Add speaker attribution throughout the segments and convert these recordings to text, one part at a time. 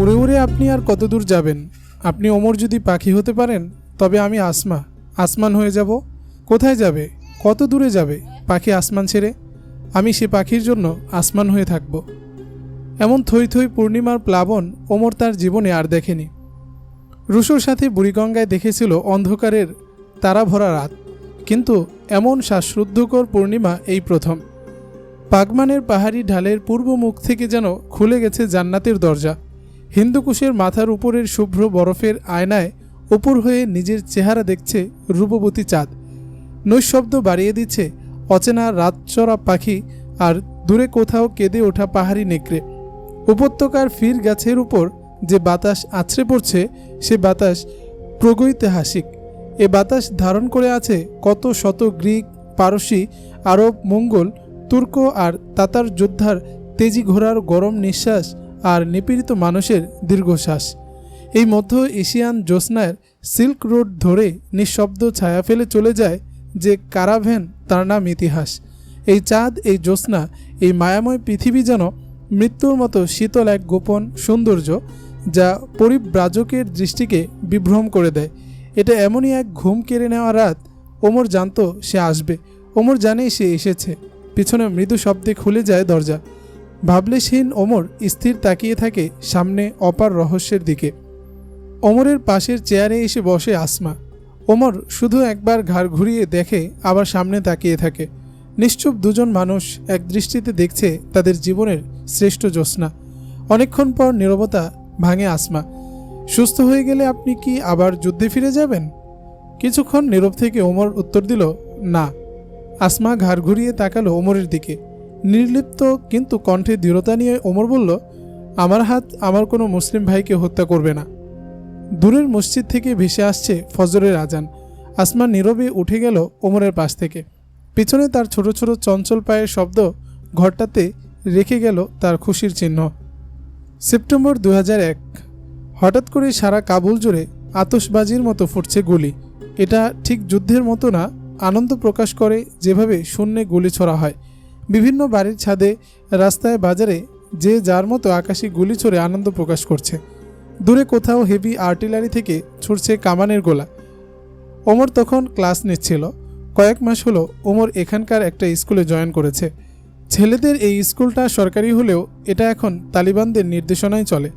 Speaker 1: উড়ে উড়ে আপনি আর কত দূর যাবেন? আপনি ওমর যদি পাখি হতে পারেন, তবে আমি আসমা। আসমান হয়ে যাব। কোথায় যাবে? কত দূরে যাবে? পাখি আসমান ছেড়ে? আমি সে পাখির জন্য আসমান হয়ে থাকব। এমন থই থই পূর্ণিমার প্লাবন ওমর তার জীবনে আর দেখেনি। রুশোর সাথে বুড়িগঙ্গায় দেখেছিল অন্ধকারের তারা ভরা রাত। কিন্তু এমন শ্বাসরুদ্ধকর পূর্ণিমা এই প্রথম। পাগমানের পাহাড়ি ঢালের পূর্ব মুখ থেকে যেন খুলে গেছে জান্নাতের দরজা। হিন্দুকুশের মাথার উপরের শুভ্র বরফের আয়নায় উপর হয়ে নিজের চেহারা দেখছে রূপবতী চাঁদ। নৈশব্দ বাড়িয়ে দিচ্ছে অচেনা রাতচরা পাখি আর দূরে কোথাও কেঁদে ওঠা পাহাড়ি নেকড়ে। উপত্যকার ফির গাছের উপর যে বাতাস আছড়ে পড়ছে, সে বাতাস প্রগৈতিহাসিক এ বাতাস ধারণ করে আছে কত শত গ্রিক, পারসি, আরব, মঙ্গল, তুর্ক আর তাতার যোদ্ধার তেজি ঘোড়ার গরম নিঃশ্বাস আর নিপীড়িত মানুষের দীর্ঘশ্বাস। এই মধ্য এশিয়ান জ্যোৎস্নার সিল্ক রোড ধরে নিঃশব্দ ছায়া ফেলে চলে যায় যে কারাভ্যান তার নাম ইতিহাস। এই চাঁদ, এই জ্যোৎস্না, এই মায়াময় পৃথিবী যেন মৃত্যুর মতো শীতল এক গোপন সৌন্দর্য যা পরিব্রাজকের দৃষ্টিকে বিভ্রম করে দেয়। এটা এমনই এক ঘুম কেড়ে নেওয়া রাত। ওমর জানত সে আসবে। ওমর জানে সে এসেছে। পিছনে মৃদু শব্দে খুলে যায় দরজা। ভাবলেশহীন ওমর স্থির তাকিয়ে থাকে সামনে অপার রহস্যের দিকে। ওমরের পাশের চেয়ারে এসে বসে আসমা। ওমর শুধু একবার ঘাড় ঘুরিয়ে দেখে আবার সামনে তাকিয়ে থাকে। নিশ্চুপ দুজন মানুষ এক দৃষ্টিতে দেখছে তাদের জীবনের শ্রেষ্ঠ জ্যোৎস্না। অনেকক্ষণ পর নীরবতা ভাঙে আসমা। সুস্থ হয়ে গেলে আপনি কি আবার যুদ্ধে ফিরে যাবেন? কিছুক্ষণ নীরব থেকে ওমর উত্তর দিল, না। আসমা ঘাড় ঘুরিয়ে তাকালো ওমরের দিকে। নির্লিপ্ত কিন্তু কণ্ঠে দৃঢ়তা নিয়ে ওমর বলল, আমার হাত, আমার কোনো মুসলিম ভাইকে হত্যা করবে না। দূরের মসজিদ থেকে ভেসে আসছে ফজরের আজান। আসমান নীরবে উঠে গেল ওমরের পাশ থেকে। পিছনে তার ছোট ছোট চঞ্চল পায়ের শব্দ ঘরটাতে রেখে গেল তার খুশির চিহ্ন। সেপ্টেম্বর দু হাজার এক। হঠাৎ করে সারা কাবুল জুড়ে আতসবাজির মতো ফুটছে গুলি। এটা ঠিক যুদ্ধের মতো না, আনন্দ প্রকাশ করে যেভাবে শূন্যে গুলি ছড়া হয়। বিভিন্ন বাড়ির ছাদে, রাস্তায় বাজারে যে যার মতো আকাশে গুলি ছড়ে আনন্দ প্রকাশ করছে। দূরে কোথাও হেভি আর্টিলারি থেকে ছুটছে কামানের গোলা। ওমর তখন ক্লাস নিচ্ছিল। কয়েক মাস হলো ওমর এখানকার একটা স্কুলে জয়েন করেছে। ছেলেদের এই স্কুলটা সরকারি হলেও এটা এখন তালিবানদের নির্দেশনায় চলে।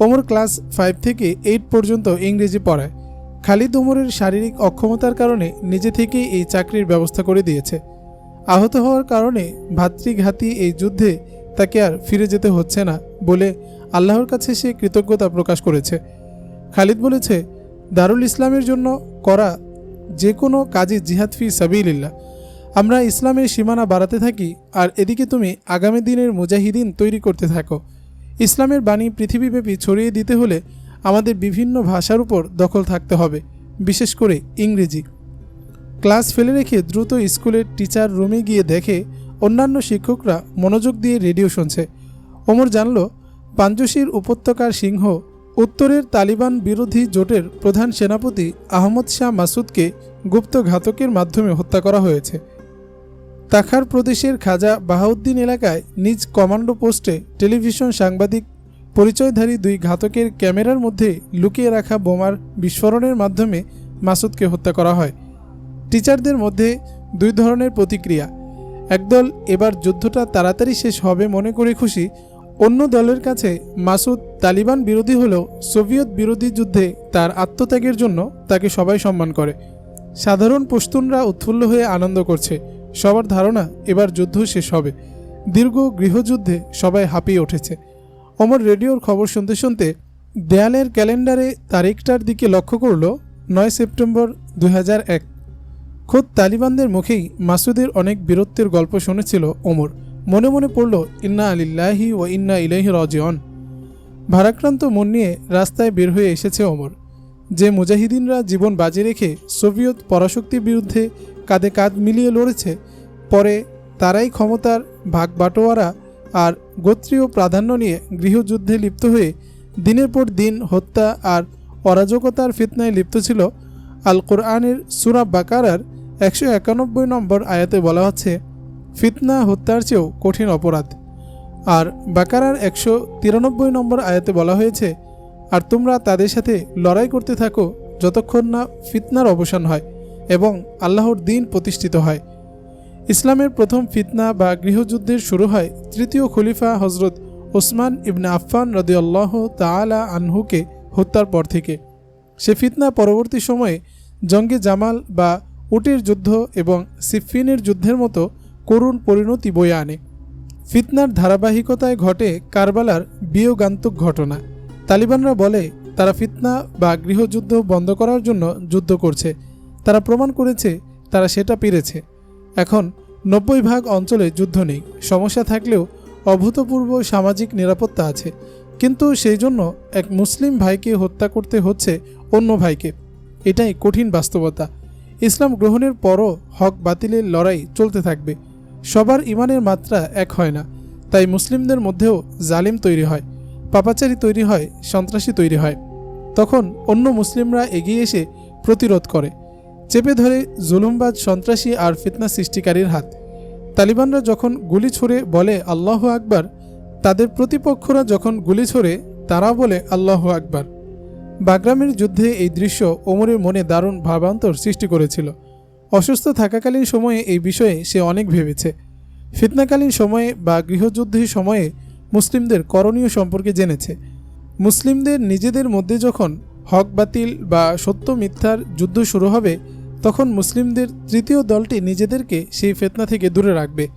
Speaker 1: ওমর ক্লাস ফাইভ থেকে এইট পর্যন্ত ইংরেজি পড়ায়। খালিদ ওমরের শারীরিক অক্ষমতার কারণে নিজে থেকেই এই চাকরির ব্যবস্থা করে দিয়েছে। আহত হওয়ার কারণে ভাতৃঘাতী এই যুদ্ধে তাকে আর ফিরে যেতে হচ্ছে না বলে আল্লাহর কাছে সে কৃতজ্ঞতা প্রকাশ করেছে। খালিদ বলেছে, দারুল ইসলামের জন্য করা যে কোনো কাজে জিহাদ ফি সাবিলিল্লাহ। আমরা ইসলামের সীমানা বাড়াতে থাকি আর এদিকে তুমি আগামী দিনের মুজাহিদিন তৈরি করতে থাকো। ইসলামের বাণী পৃথিবীব্যাপী ছড়িয়ে দিতে হলে আমাদের বিভিন্ন ভাষার উপর দখল থাকতে হবে, বিশেষ করে ইংরেজি। ক্লাস ফেলে রেখে দ্রুত স্কুলের টিচার রুমে গিয়ে দেখে অন্যান্য শিক্ষকরা মনোযোগ দিয়ে রেডিও শুনছে। ওমর জানল, পাঞ্জশির উপত্যকার সিংহ উত্তরের তালিবান বিরোধী জোটের প্রধান সেনাপতি আহমদ শাহ মাসুদকে গুপ্ত ঘাতকের মাধ্যমে হত্যা করা হয়েছে। তাখার প্রদেশের খাজা বাহাউদ্দিন এলাকায় নিজ কমান্ডো পোস্টে টেলিভিশন সাংবাদিক পরিচয়ধারী দুই ঘাতকের ক্যামেরার মধ্যে লুকিয়ে রাখা বোমার বিস্ফোরণের মাধ্যমে মাসুদকে হত্যা করা হয়। টিচারদের মধ্যে দুই ধরনের প্রতিক্রিয়া। একদল এবার যুদ্ধটা তাড়াতাড়ি শেষ হবে মনে করে খুশি, অন্য দলের কাছে মাসুদ তালিবান বিরোধী হলেও সোভিয়েত বিরোধী যুদ্ধে তার আত্মত্যাগের জন্য তাকে সবাই সম্মান করে। সাধারণ পশতুনরা উৎফুল্ল হয়ে আনন্দ করছে। সবার ধারণা এবার যুদ্ধ শেষ হবে। দীর্ঘ গৃহযুদ্ধে সবাই হাঁপিয়ে উঠেছে। অমর রেডিওর খবর শুনতে শুনতে দেয়ালের ক্যালেন্ডারে তারিখটার দিকে লক্ষ্য করল নয় সেপ্টেম্বর দু এক। খোদ তালিবানদের মুখেই মাসুদের অনেক বীরত্বের গল্প শুনেছিল ওমর। মনে মনে পড়ল, ইন্না আলিল্লাহি ও ইন্না ইলাহি রজিয়ন ভারাক্রান্ত মন নিয়ে রাস্তায় বের হয়ে এসেছে ওমর। যে মুজাহিদিনরা জীবন বাজি রেখে সোভিয়েত পরাশক্তির বিরুদ্ধে কাঁধে কাঁধ মিলিয়ে লড়েছে, পরে তারাই ক্ষমতার ভাগ বাটোয়ারা আর গোত্রীয় প্রাধান্য নিয়ে গৃহযুদ্ধে লিপ্ত হয়ে দিনের পর দিন হত্যা আর অরাজকতার ফিতনায় লিপ্ত ছিল আল কোরআনের সুরা বাকারার একশো একানব্বই নম্বর আয়াতে বলা হচ্ছে, ফিতনা হত্যার চেয়েও কঠিন অপরাধ। আর বাকারার একশো তিরানব্বই নম্বর আয়াতে বলা হয়েছে, আর তোমরা তাদের সাথে লড়াই করতে থাকো যতক্ষণ না ফিতনার অবসান হয় এবং আল্লাহর দিন প্রতিষ্ঠিত হয়। ইসলামের প্রথম ফিতনা বা গৃহযুদ্ধের শুরু হয় তৃতীয় খলিফা হজরত ওসমান ইবনে আফফান রদিয়াল্লাহ তাআলা আনহুকে হত্যার পর থেকে। সে ফিতনা পরবর্তী সময়ে জঙ্গে জামাল বা উটের যুদ্ধ এবং সিফিনের যুদ্ধের মতো করুণ পরিণতি বয়ে আনে। ফিতনার ধারাবাহিকতায় ঘটে কারবালার বিয়োগান্তক ঘটনা। তালিবানরা বলে, তারা ফিতনা বা গৃহযুদ্ধ বন্ধ করার জন্য যুদ্ধ করছে। তারা প্রমাণ করেছে, তারা সেটা পেরেছে। এখন নব্বই ভাগ অঞ্চলে যুদ্ধ নেই। সমস্যা থাকলেও অভূতপূর্ব সামাজিক নিরাপত্তা আছে। কিন্তু সেই জন্য এক মুসলিম ভাইকে হত্যা করতে হচ্ছে অন্য ভাইকে। এটাই কঠিন বাস্তবতা। ইসলাম গ্রহণের পরও হক বাতিলের লড়াই চলতে থাকবে। সবার ইমানের মাত্রা এক হয় না। তাই মুসলিমদের মধ্যেও জালিম তৈরি হয়, পাপাচারী তৈরি হয়, সন্ত্রাসী তৈরি হয়। তখন অন্য মুসলিমরা এগিয়ে এসে প্রতিরোধ করে। চেপে ধরে জুলুমবাদ সন্ত্রাসী আর ফিতনা সৃষ্টিকারীর হাত। তালিবানরা যখন গুলি ছুড়ে বলে আল্লাহ আকবার, তাদের প্রতিপক্ষরা যখন গুলি ছোড়ে তারা বলে আল্লাহ আকবার। বাগরামের যুদ্ধে এই দৃশ্য ওমরের মনে দারুণ ভাবান্তর সৃষ্টি করেছিল। অসুস্থ থাকাকালীন সময়ে এই বিষয়ে সে অনেক ভেবেছে। ফিতনাকালীন সময়ে বা গৃহযুদ্ধের সময়ে মুসলিমদের করণীয় সম্পর্কে জেনেছে। মুসলিমদের নিজেদের মধ্যে যখন হক বাতিল বা সত্য মিথ্যার যুদ্ধ শুরু হবে, তখন মুসলিমদের তৃতীয় দলটি নিজেদেরকে সেই ফেতনা থেকে দূরে রাখবে।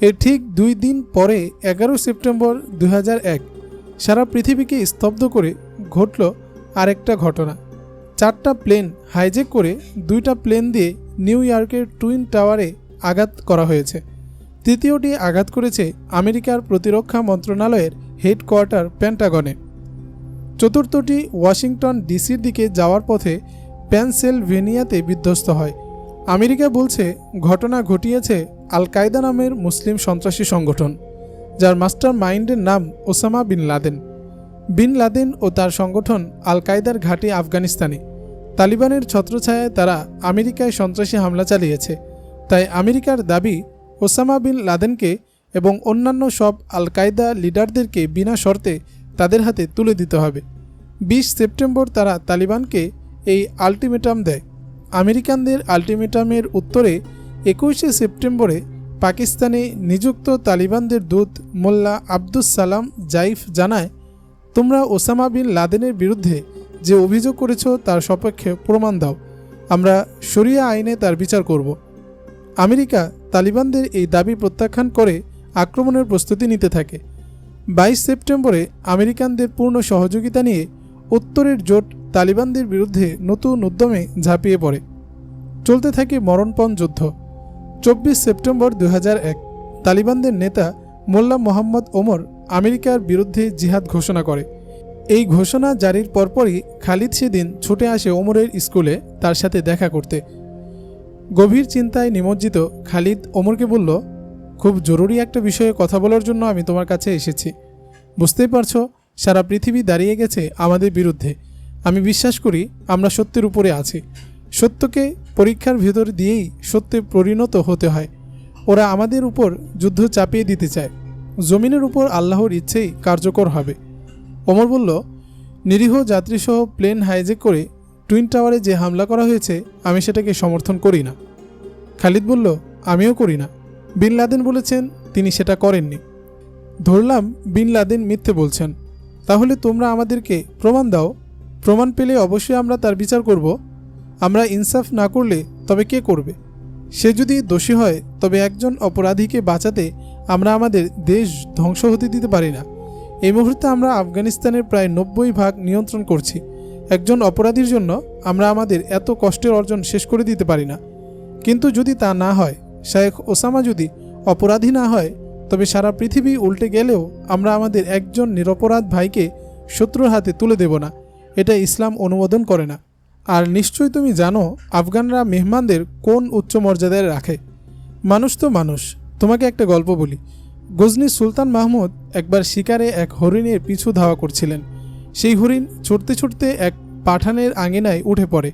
Speaker 1: এর ঠিক দুই দিন পরে এগারো সেপ্টেম্বর দুই হাজার এক সারা পৃথিবীকে স্তব্ধ করে ঘটল আরেকটা ঘটনা। চারটা প্লেন হাইজেক করে দুইটা প্লেন দিয়ে নিউ ইয়র্কের টুইন টাওয়ারে আঘাত করা হয়েছে। তৃতীয়টি আঘাত করেছে আমেরিকার প্রতিরক্ষা মন্ত্রণালয়ের হেডকোয়ার্টার পেন্টাগনে। চতুর্থটি ওয়াশিংটন ডিসির দিকে যাওয়ার পথে পেনসেলভেনিয়াতে বিধ্বস্ত হয়। আমেরিকা বলছে, ঘটনা ঘটিয়েছে আল কায়দা নামের মুসলিম সন্ত্রাসী সংগঠন, যার মাস্টার মাইন্ডের নাম Osama bin Laden. Bin Laden ও তার সংগঠন আল কায়দার ঘাঁটি আফগানিস্তানে। তালিবানের ছত্রছায়ায় তারা আমেরিকায় সন্ত্রাসী হামলা চালিয়েছে। তাই আমেরিকার দাবি, ওসামা বিন লাদেনকে এবং অন্যান্য সব আল কায়দা লিডারদেরকে বিনা শর্তে তাদের হাতে তুলে দিতে হবে। বিশ সেপ্টেম্বর তারা তালিবানকে এই আলটিমেটাম দেয়। আমেরিকানদের আলটিমেটামের উত্তরে একুশে সেপ্টেম্বরে পাকিস্তানে নিযুক্ত তালিবানদের দূত মোল্লা আব্দুস সালাম জাইফ জানায় তোমরা ওসামা বিন লাদেনের বিরুদ্ধে যে অভিযোগ করেছ তার সপক্ষে প্রমাণ দাও। আমরা শরিয়া আইনে তার বিচার করব। আমেরিকা তালিবানদের এই দাবি প্রত্যাখ্যান করে আক্রমণের প্রস্তুতি নিতে থাকে। বাইশ সেপ্টেম্বরে আমেরিকানদের পূর্ণ সহযোগিতা নিয়ে উত্তরের জোট তালিবানদের বিরুদ্ধে নতুন উদ্যমে ঝাঁপিয়ে পড়ে। চলতে থাকে মরণপণ যুদ্ধ। চব্বিশ সেপ্টেম্বর দু হাজার এক, তালিবানদের নেতা মোল্লা মোহাম্মদ ওমর আমেরিকার বিরুদ্ধে জিহাদ ঘোষণা করে। এই ঘোষণা জারির পরপরই খালিদ সেদিন ছুটে আসে ওমরের স্কুলে তার সাথে দেখা করতে। গভীর চিন্তায় নিমজ্জিত খালিদ ওমরকে বলল, খুব জরুরি একটা বিষয়ে কথা বলার জন্য আমি তোমার কাছে এসেছি। বুঝতেই পারছ, সারা পৃথিবী দাঁড়িয়ে গেছে আমাদের বিরুদ্ধে। আমি বিশ্বাস করি আমরা সত্যের উপরে আছি। সত্যকে পরীক্ষার ভেতর দিয়েই সত্যে পরিণত হতে হয়। ওরা আমাদের উপর যুদ্ধ চাপিয়ে দিতে চায়। জমিনের উপর আল্লাহর ইচ্ছেই কার্যকর হবে। ওমর বলল, নিরীহ যাত্রীসহ প্লেন হাইজেক করে টুইন টাওয়ারে যে হামলা করা হয়েছে, আমি সেটাকে সমর্থন করি না। খালিদ বলল, আমিও করি না। বিন লাদেন বলেছেন, তিনি সেটা করেননি। ধরলাম, বিন লাদেন মিথ্যে বলছেন। তাহলে তোমরা আমাদেরকে প্রমাণ দাও। প্রমাণ পেলে অবশ্যই আমরা তার বিচার করব। আমরা ইনসাফ না করলে তবে কে করবে? সে যদি দোষী হয়, তবে একজন অপরাধীকে বাঁচাতে আমরা আমাদের দেশ ধ্বংস হতে দিতে পারি না। এই মুহূর্তে আমরা আফগানিস্তানের প্রায় নব্বই ভাগ নিয়ন্ত্রণ করছি। একজন অপরাধীর জন্য আমরা আমাদের এত কষ্টের অর্জন শেষ করে দিতে পারি না। কিন্তু যদি তা না হয়, শায়েখ ওসামা যদি অপরাধী না হয়, তবে সারা পৃথিবী উল্টে গেলেও আমরা আমাদের একজন নিরপরাধ ভাইকে শত্রুর হাতে তুলে দেব না। এটা ইসলাম অনুমোদন করে না। আর নিশ্চয়ই তুমি জানো, আফগানরা মেহমানদের কোন উচ্চ মর্যাদায় রাখে। মানুষ তো মানুষ। তোমাকে একটা গল্প বলি। গজনি সুলতান মাহমুদ একবার শিকারে এক হরিণের পিছু ধাওয়া করছিলেন। সেই হরিণ ছুটতে ছুটতে এক পাঠানের আঙিনায় উঠে পড়ে।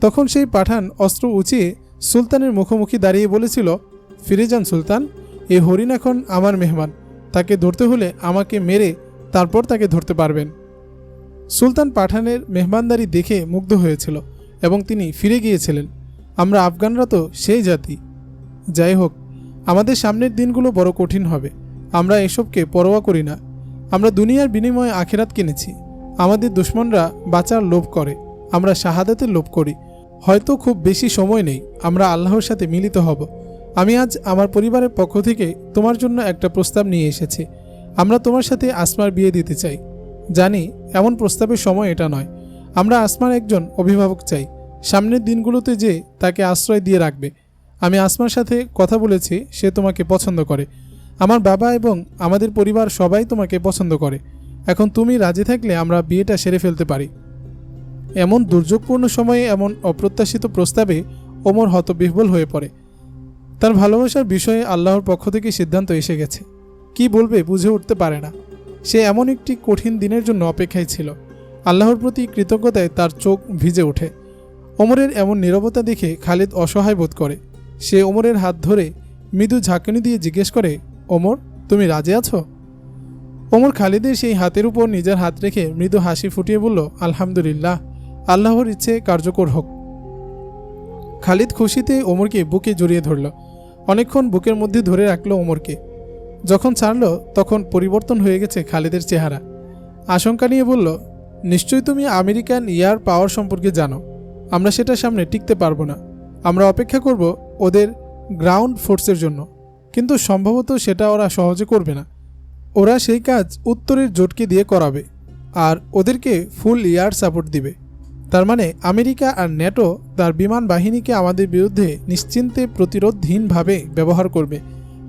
Speaker 1: তখন সেই পাঠান অস্ত্র উঁচিয়ে সুলতানের মুখোমুখি দাঁড়িয়ে বলেছিল, ফিরে যান সুলতান, এ হরিণ এখন আমার মেহমান। তাকে ধরতে হলে আমাকে মেরে তারপর তাকে ধরতে পারবেন। সুলতান পাঠানের মেহমানদারি দেখে মুগ্ধ হয়েছিল এবং তিনি ফিরে গিয়েছিলেন। আমরা আফগানরা তো সেই জাতি। যাই হোক আমাদের সামনের দিনগুলো বড় কঠিন হবে। আমরা এসবকে পরোয়া করি না। আমরা দুনিয়ার বিনিময়ে আখেরাত কিনেছি। আমাদের দুশ্মনরা বাঁচার লোভ করে। আমরা শাহাদাতের লোভ করি। হয়তো খুব বেশি সময় নেই। আমরা আল্লাহর সাথে মিলিত হব। আমি আজ আমার পরিবারের পক্ষ থেকে তোমার জন্য একটা প্রস্তাব নিয়ে এসেছি। আমরা তোমার সাথে আসমার বিয়ে দিতে চাই। জানি, এমন প্রস্তাবের সময় এটা নয়। আমরা আসমার একজন অভিভাবক চাই। সামনের দিনগুলোতে যে তাকে আশ্রয় দিয়ে রাখবে। আমি আসমার সাথে কথা বলেছি, সে তোমাকে পছন্দ করে। আমার বাবা এবং আমাদের পরিবার সবাই তোমাকে পছন্দ করে। এখন তুমি রাজি থাকলে আমরা বিয়েটা সেরে ফেলতে পারি। এমন দুর্যোগপূর্ণ সময়ে এমন অপ্রত্যাশিত প্রস্তাবে ওমর হতবিহ্বল হয়ে পড়ে। তার ভালোবাসার বিষয়ে আল্লাহর পক্ষ থেকে সিদ্ধান্ত এসে গেছে। কি বলবে বুঝে উঠতে পারে না। সে এমন একটি কঠিন দিনের জন্য অপেক্ষায় ছিল। আল্লাহর প্রতি কৃতজ্ঞতায় তার চোখ ভিজে ওঠে। ওমরের এমন নীরবতা দেখে খালিদ অসহায় বোধ করে। সে ওমরের হাত ধরে মৃদু ঝাঁকুনি দিয়ে জিজ্ঞেস করে, ওমর, তুমি রাজি আছো? ওমর খালিদের সেই হাতের উপর নিজের হাত রেখে মৃদু হাসি ফুটিয়ে বলল, আলহামদুলিল্লাহ, আল্লাহর ইচ্ছে কার্যকর হোক। খালিদ খুশিতে ওমরকে বুকে জড়িয়ে ধরল। অনেকক্ষণ বুকের মধ্যে ধরে রাখল ওমরকে। যখন ছাড়ল, তখন পরিবর্তন হয়ে গেছে খালিদের চেহারা। আশঙ্কা নিয়ে বলল, নিশ্চয়ই তুমি আমেরিকান ইয়ার পাওয়ার সম্পর্কে জানো। আমরা সেটা সামনে টিকতে পারব না। আমরা অপেক্ষা করব ওদের গ্রাউন্ড ফোর্সের জন্য। কিন্তু সম্ভবত সেটা ওরা সহজে করবে না। ওরা সেই কাজ উত্তরের জোটকে দিয়ে করাবে আর ওদেরকে ফুল ইয়ার সাপোর্ট দিবে। তার মানে আমেরিকা আর ন্যাটো তার বিমান বাহিনীকে আমাদের বিরুদ্ধে নিশ্চিন্তে প্রতিরোধহীনভাবে ব্যবহার করবে।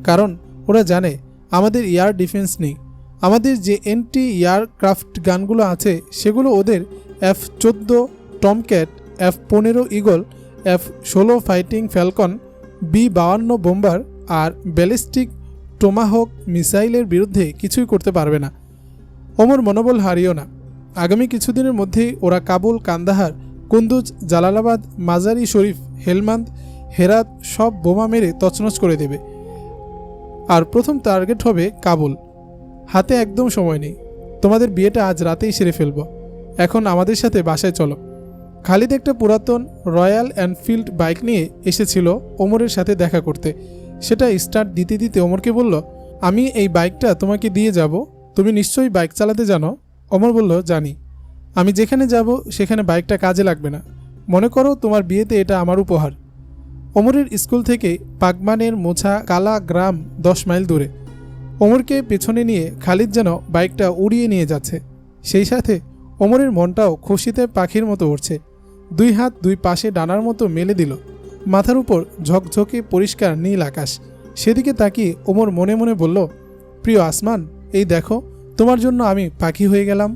Speaker 1: কারণ ওরা জানে আমাদের এয়ার ডিফেন্স নেই। আমাদের যে এন্টি এয়ারক্রাফট গানগুলো আছে সেগুলো ওদের এফ চোদ্দ টমক্যাট এফ পনেরো ইগল এফ ষোলো ফাইটিং ফ্যালকন বি বাউান্ন বোম্বার আর ব্যালিস্টিক টোমাহক মিসাইলের বিরুদ্ধে কিছুই করতে পারবে না। ওমর মনোবল হারিও না। আগামী কিছুদিনের মধ্যেই ওরা কাবুল, কান্দাহার, কুন্দুজ, জালালাবাদ, মাজারি শরীফ, হেলমান্দ, হেরাত সব বোমা মেরে তছনছ করে দেবে। আর প্রথম টার্গেট হবে কাবুল। হাতে একদম সময় নেই। তোমাদের বিয়েটা আজ রাতেই সেরে ফেলব। এখন আমাদের সাথে বাসায় চলো। খালিদ একটা পুরাতন রয়্যাল এনফিল্ড বাইক নিয়ে এসেছিল ওমরের সাথে দেখা করতে। সেটা স্টার্ট দিতে দিতে ওমরকে বলল, আমি এই বাইকটা তোমাকে দিয়ে যাব, তুমি নিশ্চয়ই বাইক চালাতে জানো? অমর বলল, জানি। আমি যেখানে যাব, সেখানে বাইকটা কাজে লাগবে না। মনে করো তোমার বিয়েতে এটা আমার উপহার। ওমরের স্কুল থেকে পাগমানের মোছা কালা গ্রাম দশ মাইল দূরে। ওমরকে পেছনে নিয়ে খালিদ যেন বাইকটা উড়িয়ে নিয়ে যাচ্ছে। সেই সাথে ওমরের মনটাও খুশিতে পাখির মতো উঠছে দুই হাত দুই পাশে ডানার মতো মেলে দিল। মাথার উপর ঝকঝকে পরিষ্কার নীল আকাশ। সেদিকে তাকিয়ে ওমর মনে মনে বলল, প্রিয় আসমান, এই দেখো, তোমার জন্য আমি পাখি হয়ে গেলাম।